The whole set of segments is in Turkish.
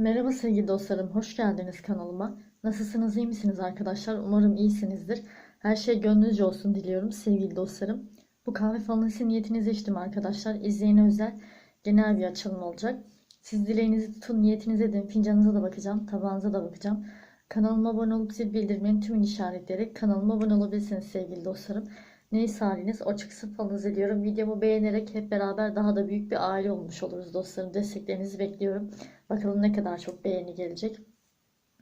Merhaba sevgili dostlarım, hoş geldiniz kanalıma. Nasılsınız, iyi misiniz arkadaşlar? Umarım iyisinizdir. Her şey gönlünüzce olsun diliyorum sevgili dostlarım. Bu kahve falısı niyetinizi içtim arkadaşlar. İzleyene özel genel bir açılım olacak. Siz dileğinizi tutun, niyetinize edin. Fincanınıza da bakacağım, tabağınıza da bakacağım. Kanalıma abone olup zil bildirimlerini tümünü işaretleyerek kanalıma abone olabilirsiniz sevgili dostlarım. Neyse haliniz o çıksın falınız ediyorum. Videomu beğenerek hep beraber daha da büyük bir aile olmuş oluruz dostlarım. Desteklerinizi bekliyorum. Bakalım ne kadar çok beğeni gelecek.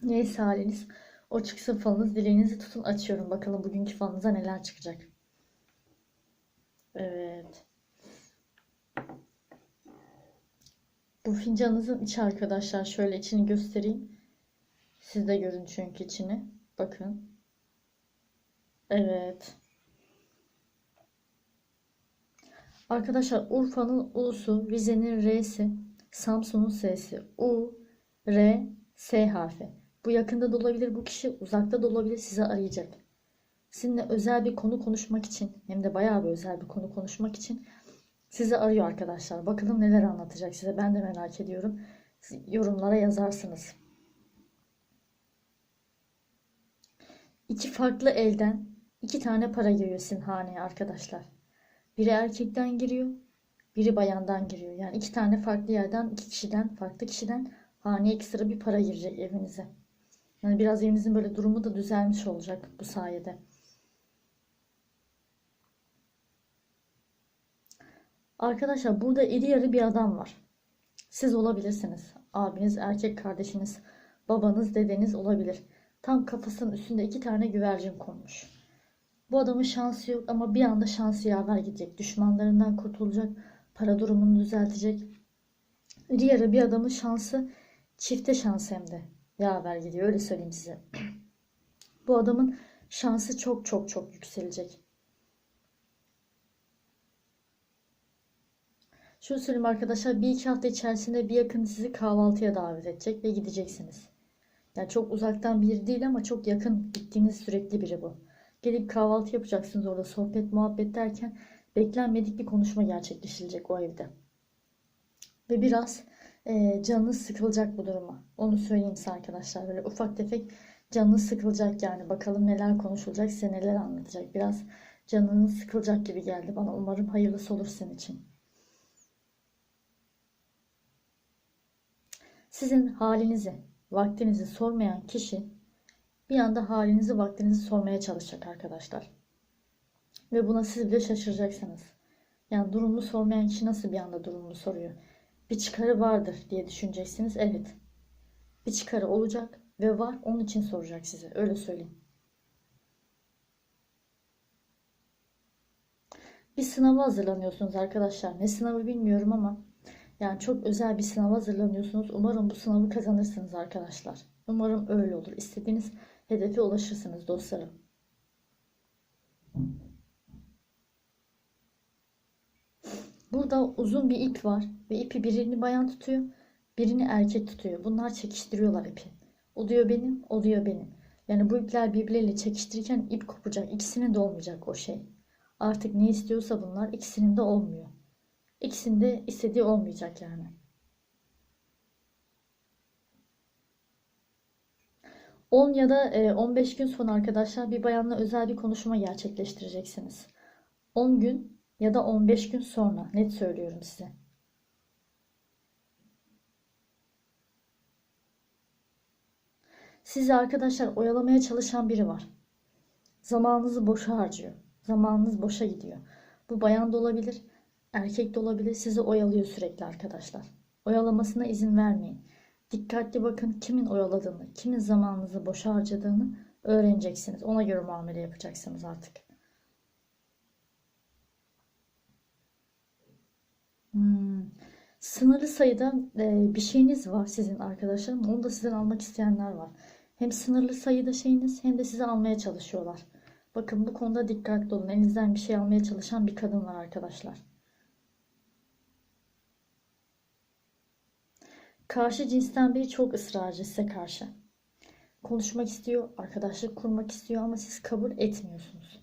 Neyse haliniz o çıksın falınız. Dileğinizi tutun açıyorum. Bakalım bugünkü falınıza neler çıkacak. Evet. Bu fincanınızın içi arkadaşlar. Şöyle içini göstereyim. Siz de görün çünkü içini. Bakın. Evet. Arkadaşlar Urfa'nın U'su, Rize'nin R'si, Samsun'un S'si, U, R, S harfi. Bu yakında da olabilir bu kişi, uzakta da olabilir sizi arayacak. Sizinle özel bir konu konuşmak için hem de bayağı bir özel bir konu konuşmak için sizi arıyor arkadaşlar. Bakalım neler anlatacak size ben de merak ediyorum. Siz yorumlara yazarsınız. İki farklı elden iki tane para giriyor sizin haneye arkadaşlar. Biri erkekten giriyor, biri bayandan giriyor. Yani iki tane farklı yerden, iki kişiden, farklı kişiden haneye ekstra bir para girecek evinize. Yani biraz evinizin böyle durumu da düzelmiş olacak bu sayede. Arkadaşlar burada iri yarı bir adam var. Siz olabilirsiniz. Abiniz, erkek kardeşiniz, babanız, dedeniz olabilir. Tam kafasının üstünde iki tane güvercin konmuş. Bu adamın şansı yok ama bir anda şansı yaver gidecek. Düşmanlarından kurtulacak, para durumunu düzeltecek. Yarı bir adamın şansı çifte şans hem de yaver gidiyor öyle söyleyeyim size. Bu adamın şansı çok çok çok yükselecek. Şunu söyleyeyim arkadaşlar bir iki hafta içerisinde bir yakın sizi kahvaltıya davet edecek ve gideceksiniz. Yani çok uzaktan biri değil ama çok yakın gittiğiniz sürekli biri bu. Gelip kahvaltı yapacaksınız orada sohbet muhabbet derken beklenmedik bir konuşma gerçekleşilecek o evde. Ve biraz e, canınız sıkılacak bu duruma. Onu söyleyeyim size arkadaşlar. Böyle ufak tefek canınız sıkılacak yani. Bakalım neler konuşulacak, size neler anlatacak. Biraz canınız sıkılacak gibi geldi bana. Umarım hayırlısı olur senin için. Sizin halinizi, vaktinizi sormayan kişi bir anda halinizi, vaktinizi sormaya çalışacak arkadaşlar. Ve buna siz bile şaşıracaksınız. Yani durumunu sormayan kişi nasıl bir anda durumunu soruyor? Bir çıkarı vardır diye düşüneceksiniz. Evet. Bir çıkarı olacak ve var. Onun için soracak size. Öyle söyleyeyim. Bir sınava hazırlanıyorsunuz arkadaşlar. Ne sınavı bilmiyorum ama yani çok özel bir sınava hazırlanıyorsunuz. Umarım bu sınavı kazanırsınız arkadaşlar. Umarım öyle olur. İstediğiniz hedefe ulaşırsınız dostlarım. Burada uzun bir ip var ve ipi birini bayan tutuyor, birini erkek tutuyor. Bunlar çekiştiriyorlar ipi. O diyor benim, o diyor benim. Yani bu ipler birbirleriyle çekiştirirken ip kopacak. İkisinin de olmayacak o şey. Artık ne istiyorsa bunlar ikisinin de olmuyor. İkisinde istediği olmayacak yani. On ya da 15 gün sonra arkadaşlar bir bayanla özel bir konuşma gerçekleştireceksiniz. 10 gün ya da 15 gün sonra net söylüyorum size. Sizi arkadaşlar oyalamaya çalışan biri var. Zamanınızı boşa harcıyor. Zamanınız boşa gidiyor. Bu bayan da olabilir, erkek de olabilir. Sizi oyalıyor sürekli arkadaşlar. Oyalamasına izin vermeyin. Dikkatli bakın kimin oyaladığını, kimin zamanınızı boşa harcadığını öğreneceksiniz. Ona göre muamele yapacaksınız artık. Hmm. Sınırlı sayıda e, bir şeyiniz var sizin arkadaşlarım. Onu da sizden almak isteyenler var. Hem sınırlı sayıda şeyiniz hem de sizi almaya çalışıyorlar. Bakın bu konuda dikkatli olun. Elinizden bir şey almaya çalışan bir kadın var arkadaşlar. Karşı cinsten biri çok ısrarcı size karşı. Konuşmak istiyor, arkadaşlık kurmak istiyor ama siz kabul etmiyorsunuz.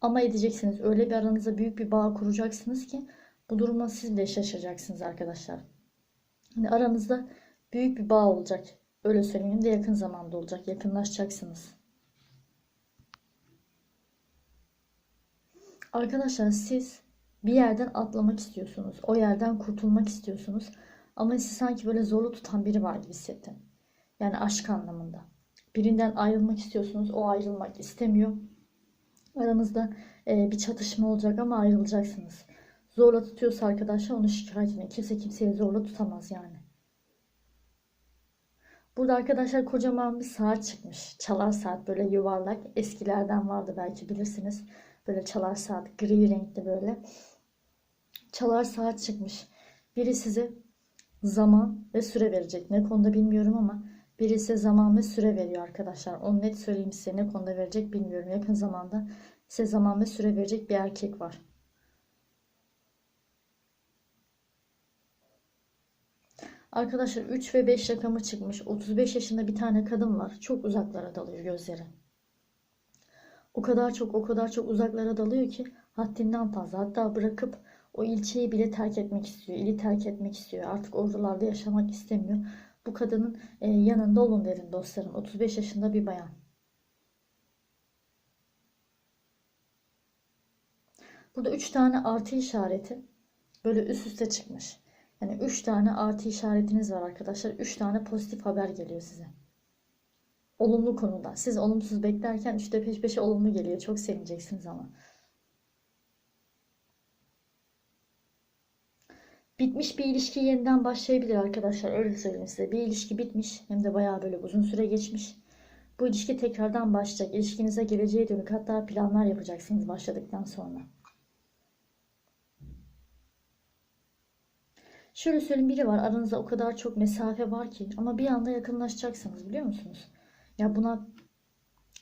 Ama edeceksiniz. Öyle bir aranızda büyük bir bağ kuracaksınız ki bu duruma siz bile şaşıracaksınız arkadaşlar. Yani aranızda büyük bir bağ olacak. Öyle söyleyeyim de yakın zamanda olacak. Yakınlaşacaksınız. Arkadaşlar siz bir yerden atlamak istiyorsunuz. O yerden kurtulmak istiyorsunuz. Ama sizi sanki böyle zorlu tutan biri var gibi hissettim. Yani aşk anlamında. Birinden ayrılmak istiyorsunuz. O ayrılmak istemiyor. Aranızda e, bir çatışma olacak ama ayrılacaksınız. Zorla tutuyorsa arkadaşlar onu şikayet edin. Kimse kimseyi zorla tutamaz yani. Burada arkadaşlar kocaman bir saat çıkmış. Çalar saat böyle yuvarlak. Eskilerden vardı belki bilirsiniz. Böyle çalar saat gri renkli böyle. Çalar saat çıkmış. Biri size zaman ve süre verecek. Ne konuda bilmiyorum ama biri size zaman ve süre veriyor arkadaşlar. Onu net söyleyeyim size ne konuda verecek bilmiyorum. Yakın zamanda size zaman ve süre verecek bir erkek var. Arkadaşlar 3 ve 5 rakamı çıkmış. 35 yaşında bir tane kadın var. Çok uzaklara dalıyor gözleri. O kadar çok o kadar çok uzaklara dalıyor ki haddinden fazla. Hatta bırakıp o ilçeyi bile terk etmek istiyor. ili terk etmek istiyor. Artık oralarda yaşamak istemiyor. Bu kadının e, yanında olun derin dostlarım. 35 yaşında bir bayan. Burada 3 tane artı işareti böyle üst üste çıkmış. Yani 3 tane artı işaretiniz var arkadaşlar. 3 tane pozitif haber geliyor size. Olumlu konuda. Siz olumsuz beklerken işte peş peşe olumlu geliyor. Çok sevineceksiniz ama. Bitmiş bir ilişki yeniden başlayabilir arkadaşlar. Öyle söyleyeyim size. Bir ilişki bitmiş. Hem de bayağı böyle uzun süre geçmiş. Bu ilişki tekrardan başlayacak. İlişkinize geleceğe dönük hatta planlar yapacaksınız başladıktan sonra. Şöyle söyleyeyim biri var. Aranızda o kadar çok mesafe var ki ama bir anda yakınlaşacaksınız biliyor musunuz? Ya buna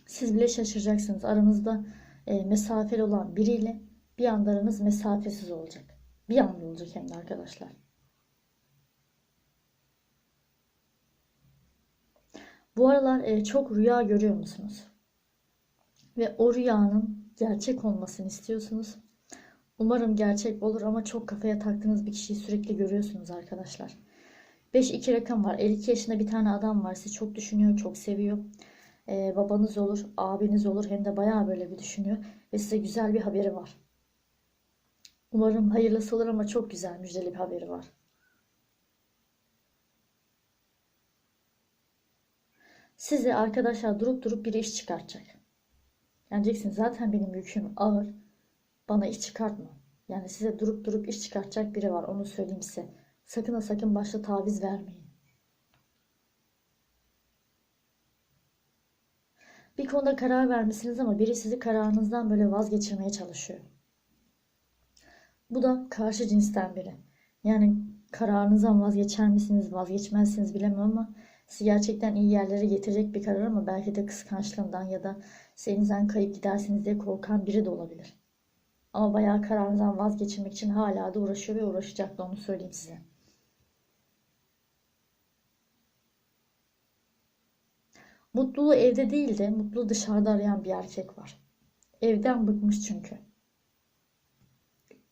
siz bile şaşıracaksınız. Aranızda e, mesafeli olan biriyle bir anda aranız mesafesiz olacak. Bir anda olacak hem de arkadaşlar. Bu aralar e, çok rüya görüyor musunuz? Ve o rüyanın gerçek olmasını istiyorsunuz. Umarım gerçek olur ama çok kafaya taktığınız bir kişiyi sürekli görüyorsunuz arkadaşlar. 5-2 rakam var. 52 yaşında bir tane adam var. Sizi çok düşünüyor, çok seviyor. Ee, babanız olur, abiniz olur. Hem de bayağı böyle bir düşünüyor. Ve size güzel bir haberi var. Umarım hayırlısı olur ama çok güzel müjdeli bir haberi var. Size arkadaşlar durup durup bir iş çıkartacak. Yani diyeceksiniz zaten benim yüküm ağır. Bana iş çıkartma. Yani size durup durup iş çıkartacak biri var. Onu söyleyeyim size. Sakın ha sakın başta taviz vermeyin. Bir konuda karar vermişsiniz ama biri sizi kararınızdan böyle vazgeçirmeye çalışıyor. Bu da karşı cinsten biri. Yani kararınızdan vazgeçer misiniz, vazgeçmezsiniz bilemem ama sizi gerçekten iyi yerlere getirecek bir karar ama belki de kıskançlığından ya da seninizden kayıp gidersiniz diye korkan biri de olabilir. Ama bayağı kararınızdan vazgeçirmek için hala da uğraşıyor ve uğraşacak da onu söyleyeyim size. Mutluluğu evde değil de mutluluğu dışarıda arayan bir erkek var. Evden bıkmış çünkü.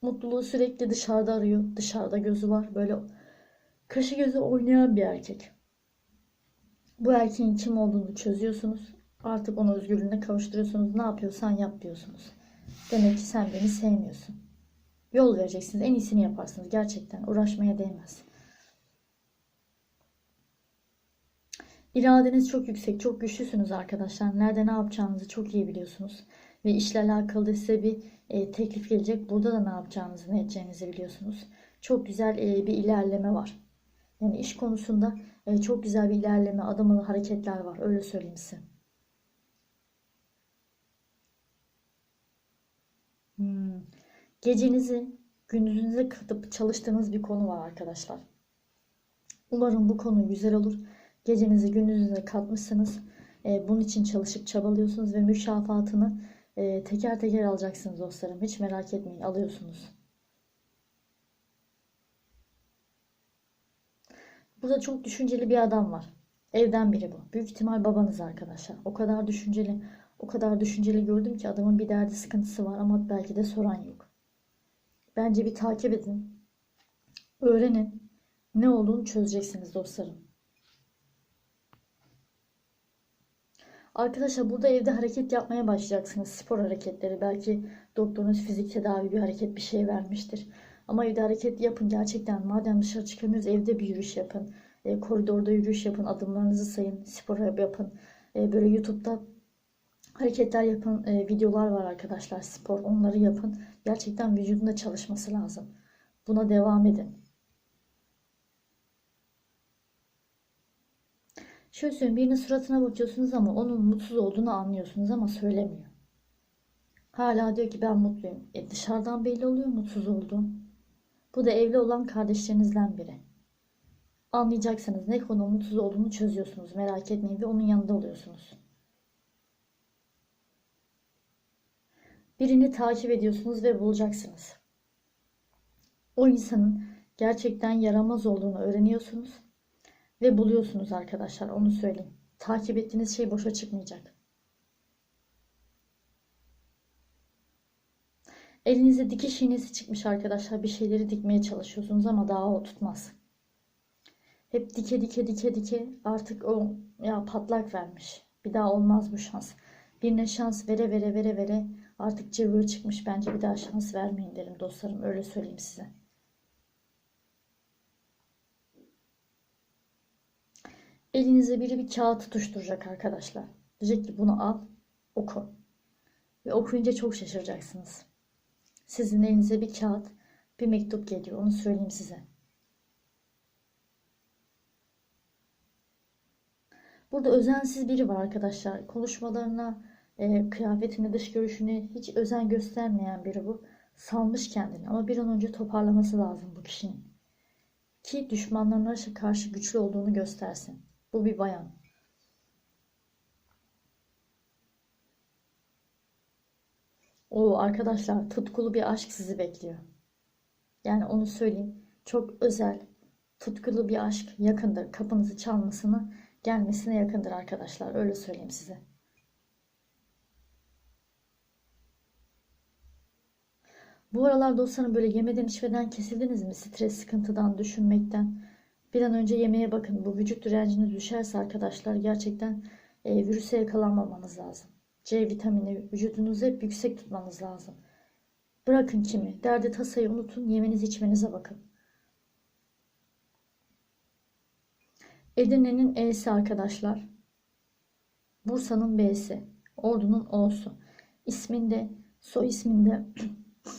Mutluluğu sürekli dışarıda arıyor. Dışarıda gözü var. Böyle kaşı gözü oynayan bir erkek. Bu erkeğin kim olduğunu çözüyorsunuz. Artık onu özgürlüğüne kavuşturuyorsunuz. Ne yapıyorsan yap diyorsunuz. Demek ki sen beni sevmiyorsun. Yol vereceksiniz. En iyisini yaparsınız. Gerçekten uğraşmaya değmez. İradeniz çok yüksek, çok güçlüsünüz arkadaşlar. Nerede ne yapacağınızı çok iyi biliyorsunuz. Ve işle alakalı size bir e, teklif gelecek. Burada da ne yapacağınızı, ne edeceğinizi biliyorsunuz. Çok güzel e, bir ilerleme var. Yani iş konusunda e, çok güzel bir ilerleme, adımlı hareketler var. Öyle söyleyeyim size. Hmm. Gecenizi gündüzünüze katıp çalıştığınız bir konu var arkadaşlar. Umarım bu konu güzel olur. Gecenizi gündüzünüze katmışsınız. E, bunun için çalışıp çabalıyorsunuz ve mükafatını e, teker teker alacaksınız dostlarım. Hiç merak etmeyin alıyorsunuz. Burada çok düşünceli bir adam var. Evden biri bu. Büyük ihtimal babanız arkadaşlar. O kadar düşünceli, o kadar düşünceli gördüm ki adamın bir derdi sıkıntısı var ama belki de soran yok. Bence bir takip edin. Öğrenin. Ne olduğunu çözeceksiniz dostlarım. Arkadaşlar burada evde hareket yapmaya başlayacaksınız. Spor hareketleri. Belki doktorunuz fizik tedavi bir hareket bir şey vermiştir. Ama evde hareket yapın gerçekten. Madem dışarı çıkamıyoruz evde bir yürüyüş yapın. E, koridorda yürüyüş yapın. Adımlarınızı sayın. Spor yapın. E, böyle YouTube'da hareketler yapan e, videolar var arkadaşlar. Spor. Onları yapın. Gerçekten vücudunda çalışması lazım. Buna devam edin. Şöyle söyleyeyim birinin suratına bakıyorsunuz ama onun mutsuz olduğunu anlıyorsunuz ama söylemiyor. Hala diyor ki ben mutluyum. E dışarıdan belli oluyor mutsuz olduğum. Bu da evli olan kardeşlerinizden biri. Anlayacaksınız ne konu mutsuz olduğunu çözüyorsunuz. Merak etmeyin ve onun yanında oluyorsunuz. Birini takip ediyorsunuz ve bulacaksınız. O insanın gerçekten yaramaz olduğunu öğreniyorsunuz ve buluyorsunuz arkadaşlar onu söyleyeyim. Takip ettiğiniz şey boşa çıkmayacak. Elinize dikiş iğnesi çıkmış arkadaşlar. Bir şeyleri dikmeye çalışıyorsunuz ama daha o tutmaz. Hep dike dike dike dike artık o ya patlak vermiş. Bir daha olmaz bu şans. Birine şans vere vere vere vere artık cıvığı çıkmış. Bence bir daha şans vermeyin derim dostlarım. Öyle söyleyeyim size. Elinize biri bir kağıt tutuşturacak arkadaşlar. Diyecek ki bunu al, oku. Ve okuyunca çok şaşıracaksınız. Sizin elinize bir kağıt, bir mektup geliyor. Onu söyleyeyim size. Burada özensiz biri var arkadaşlar. Konuşmalarına, e, kıyafetine, dış görüşüne hiç özen göstermeyen biri bu. Salmış kendini ama bir an önce toparlaması lazım bu kişinin. Ki düşmanlarına karşı güçlü olduğunu göstersin. Bu bir bayan. O arkadaşlar tutkulu bir aşk sizi bekliyor. Yani onu söyleyeyim. Çok özel, tutkulu bir aşk yakındır. Kapınızı çalmasını, gelmesine yakındır arkadaşlar. Öyle söyleyeyim size. Bu aralar dostlarım böyle yemeden içmeden kesildiniz mi? Stres, sıkıntıdan, düşünmekten. Bir an önce yemeğe bakın. Bu vücut direnciniz düşerse arkadaşlar gerçekten e, virüse yakalanmamanız lazım. C vitamini vücudunuzu hep yüksek tutmanız lazım. Bırakın kimi. Derdi tasayı unutun. Yemeniz içmenize bakın. Edirne'nin E'si arkadaşlar. Bursa'nın B'si. Ordu'nun O'su. İsminde, soy isminde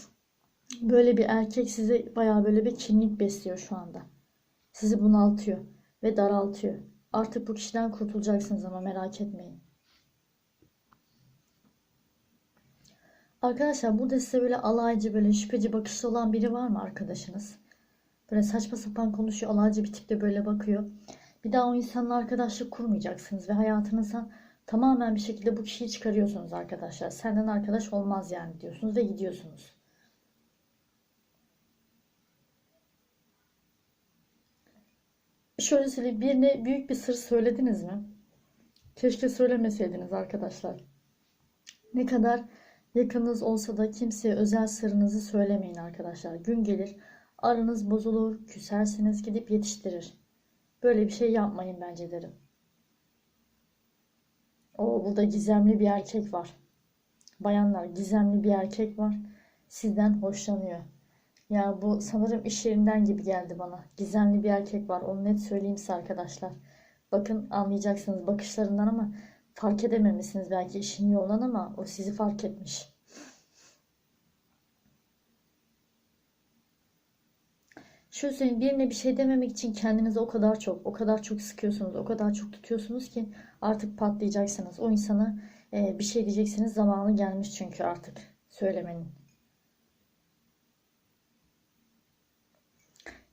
böyle bir erkek size bayağı böyle bir kimlik besliyor şu anda. Sizi bunaltıyor ve daraltıyor. Artık bu kişiden kurtulacaksınız ama merak etmeyin. Arkadaşlar burada size böyle alaycı böyle şüpheci bakışlı olan biri var mı arkadaşınız? Böyle saçma sapan konuşuyor alaycı bir tipte böyle bakıyor. Bir daha o insanla arkadaşlık kurmayacaksınız ve hayatınıza tamamen bir şekilde bu kişiyi çıkarıyorsunuz arkadaşlar. Senden arkadaş olmaz yani diyorsunuz ve gidiyorsunuz. Şöyle söyleyeyim birine büyük bir sır söylediniz mi? Keşke söylemeseydiniz arkadaşlar. Ne kadar yakınınız olsa da kimseye özel sırrınızı söylemeyin arkadaşlar. Gün gelir aranız bozulur, küsersiniz gidip yetiştirir. Böyle bir şey yapmayın bence derim. O burada gizemli bir erkek var. Bayanlar gizemli bir erkek var. Sizden hoşlanıyor. Ya bu sanırım iş yerinden gibi geldi bana. Gizemli bir erkek var. Onu net söyleyeyim size arkadaşlar. Bakın anlayacaksınız bakışlarından ama fark edememişsiniz belki işin yolundan ama o sizi fark etmiş. Şöyle söyleyeyim birine bir şey dememek için kendinizi o kadar çok, o kadar çok sıkıyorsunuz, o kadar çok tutuyorsunuz ki artık patlayacaksınız. O insana e, bir şey diyeceksiniz zamanı gelmiş çünkü artık söylemenin.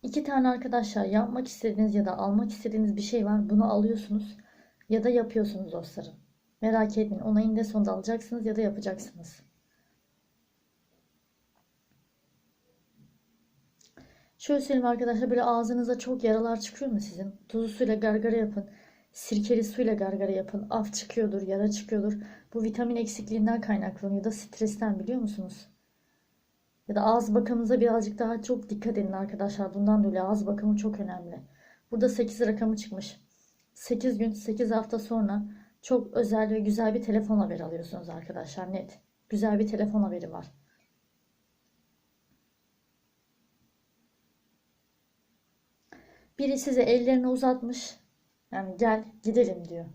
İki tane arkadaşlar yapmak istediğiniz ya da almak istediğiniz bir şey var. Bunu alıyorsunuz ya da yapıyorsunuz dostlarım. Merak etmeyin. Onu eninde sonunda alacaksınız ya da yapacaksınız. Şöyle söyleyeyim arkadaşlar böyle ağzınıza çok yaralar çıkıyor mu sizin? Tuzlu suyla gargara yapın. Sirkeli suyla gargara yapın. Af çıkıyordur, yara çıkıyordur. Bu vitamin eksikliğinden kaynaklanıyor da stresten biliyor musunuz? Ya da ağız bakımınıza birazcık daha çok dikkat edin arkadaşlar. Bundan dolayı ağız bakımı çok önemli. Burada 8 rakamı çıkmış. 8 gün 8 hafta sonra Çok özel ve güzel bir telefon haberi alıyorsunuz arkadaşlar net. Güzel bir telefon haberi var. Biri size ellerini uzatmış. Yani gel gidelim diyor.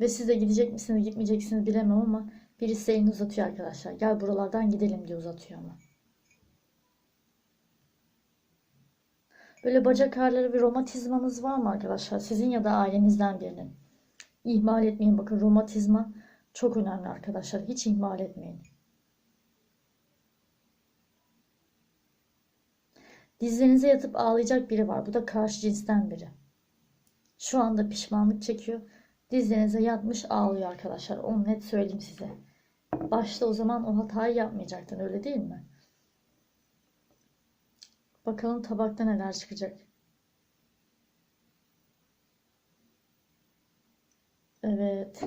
Ve siz de gidecek misiniz gitmeyeceksiniz bilemem ama birisi elini uzatıyor arkadaşlar. Gel buralardan gidelim diye uzatıyor ama. Böyle bacak ağrıları ve romatizmanız var mı arkadaşlar? Sizin ya da ailenizden birinin. İhmal etmeyin. Bakın romatizma çok önemli arkadaşlar. Hiç ihmal etmeyin. Dizlerinize yatıp ağlayacak biri var. Bu da karşı cinsten biri. Şu anda pişmanlık çekiyor. Dizlerinize yatmış ağlıyor arkadaşlar. Onu net söyleyeyim size. Başta o zaman o hatayı yapmayacaktın öyle değil mi? Bakalım tabakta neler çıkacak. Evet.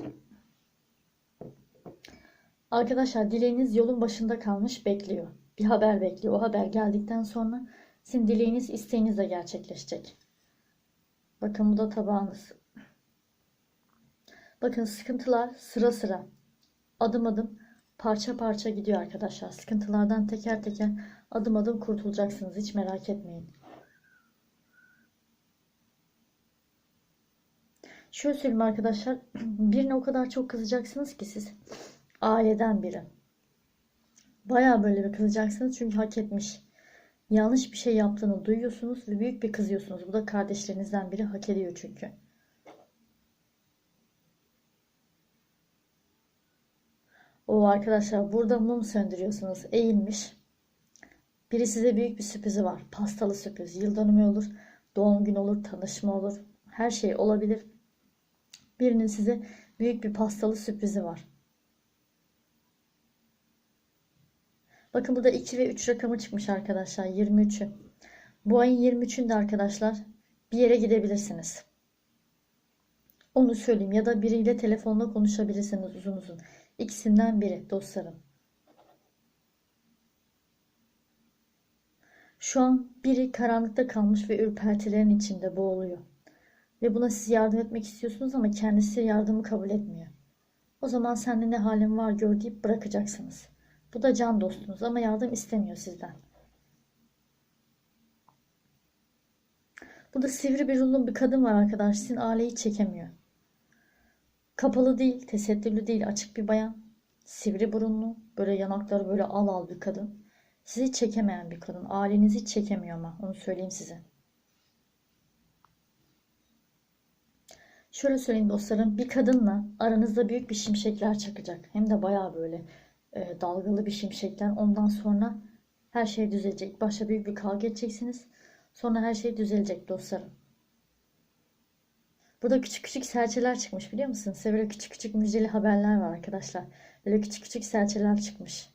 Arkadaşlar dileğiniz yolun başında kalmış bekliyor. Bir haber bekliyor. O haber geldikten sonra sizin dileğiniz isteğiniz de gerçekleşecek. Bakın bu da tabağınız. Bakın sıkıntılar sıra sıra adım adım parça parça gidiyor arkadaşlar. Sıkıntılardan teker teker adım adım kurtulacaksınız. Hiç merak etmeyin. Şöyle söyleyeyim arkadaşlar. Birine o kadar çok kızacaksınız ki siz. Aileden biri. Baya böyle bir kızacaksınız çünkü hak etmiş. Yanlış bir şey yaptığını duyuyorsunuz ve büyük bir kızıyorsunuz. Bu da kardeşlerinizden biri hak ediyor çünkü. O arkadaşlar burada mum söndürüyorsunuz. Eğilmiş. Biri size büyük bir sürprizi var. Pastalı sürpriz. Yıl dönümü olur. Doğum günü olur. Tanışma olur. Her şey olabilir. Birinin size büyük bir pastalı sürprizi var. Bakın burada 2 ve 3 rakamı çıkmış arkadaşlar. 23'ü. Bu ayın 23'ünde arkadaşlar bir yere gidebilirsiniz. Onu söyleyeyim. Ya da biriyle telefonla konuşabilirsiniz uzun uzun. İkisinden biri dostlarım. Şu an biri karanlıkta kalmış ve ürpertilerin içinde boğuluyor. Ve buna siz yardım etmek istiyorsunuz ama kendisi yardımı kabul etmiyor. O zaman sende ne halin var gör deyip bırakacaksınız. Bu da can dostunuz ama yardım istemiyor sizden. Bu da sivri bir rullun bir kadın var arkadaş. Sizin aileyi çekemiyor. Kapalı değil, tesettürlü değil, açık bir bayan. Sivri burunlu, böyle yanakları böyle al al bir kadın. Sizi çekemeyen bir kadın. Ailenizi çekemiyor ama onu söyleyeyim size. Şöyle söyleyeyim dostlarım. Bir kadınla aranızda büyük bir şimşekler çakacak. Hem de bayağı böyle e, dalgalı bir şimşekler. Ondan sonra her şey düzelecek. Başta büyük bir kavga edeceksiniz. Sonra her şey düzelecek dostlarım. Burada küçük küçük serçeler çıkmış biliyor musunuz? Size böyle küçük küçük müjdeli haberler var arkadaşlar. Böyle küçük küçük serçeler çıkmış.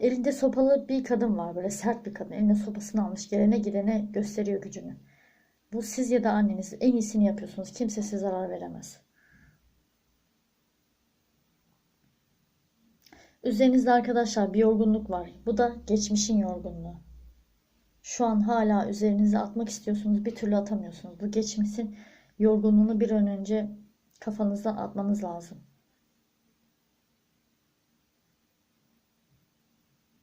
Elinde sopalı bir kadın var. Böyle sert bir kadın. Eline sopasını almış. Gelene gidene gösteriyor gücünü. Bu siz ya da anneniz en iyisini yapıyorsunuz. Kimse size zarar veremez. Üzerinizde arkadaşlar bir yorgunluk var. Bu da geçmişin yorgunluğu. Şu an hala üzerinize atmak istiyorsunuz. Bir türlü atamıyorsunuz. Bu geçmişin yorgunluğunu bir an önce kafanızdan atmanız lazım.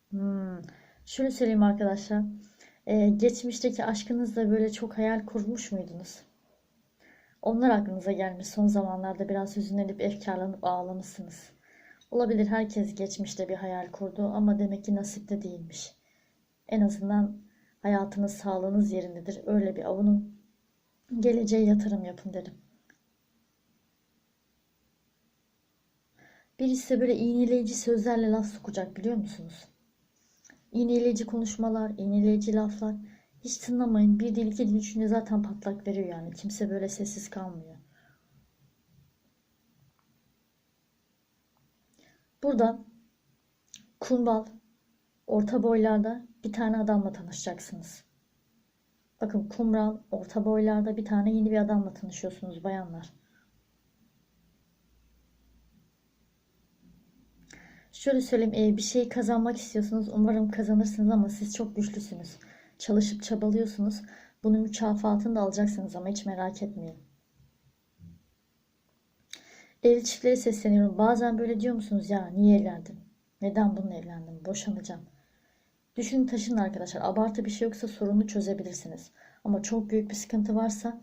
Hmm. Şöyle söyleyeyim arkadaşlar. Ee, geçmişteki aşkınızla böyle çok hayal kurmuş muydunuz? Onlar aklınıza gelmiş. Son zamanlarda biraz hüzünlenip efkarlanıp ağlamışsınız. Olabilir herkes geçmişte bir hayal kurdu ama demek ki nasipte değilmiş. En azından hayatınız, sağlığınız yerindedir. Öyle bir avunun geleceğe yatırım yapın derim. Birisi böyle iğneleyici sözlerle laf sokacak biliyor musunuz? İğneleyici konuşmalar, iğneleyici laflar. Hiç tınlamayın. Bir dil, iki dil, üçünde zaten patlak veriyor yani. Kimse böyle sessiz kalmıyor. Burada kumbal, orta boylarda bir tane adamla tanışacaksınız. Bakın kumral, orta boylarda bir tane yeni bir adamla tanışıyorsunuz bayanlar. Şöyle söyleyeyim, bir şey kazanmak istiyorsunuz. Umarım kazanırsınız ama siz çok güçlüsünüz. Çalışıp çabalıyorsunuz. Bunun mükafatını da alacaksınız ama hiç merak etmeyin. Evli çiftlere sesleniyorum. Bazen böyle diyor musunuz ya niye evlendim? Neden bununla evlendim? Boşanacağım. Düşünün taşının arkadaşlar. Abartı bir şey yoksa sorunu çözebilirsiniz. Ama çok büyük bir sıkıntı varsa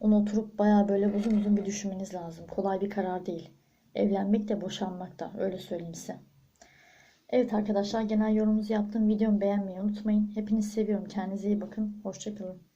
onu oturup bayağı böyle uzun uzun bir düşünmeniz lazım. Kolay bir karar değil. Evlenmek de boşanmak da öyle söyleyeyim size. Evet arkadaşlar genel yorumunuzu yaptığım videomu beğenmeyi unutmayın. Hepinizi seviyorum. Kendinize iyi bakın. Hoşçakalın.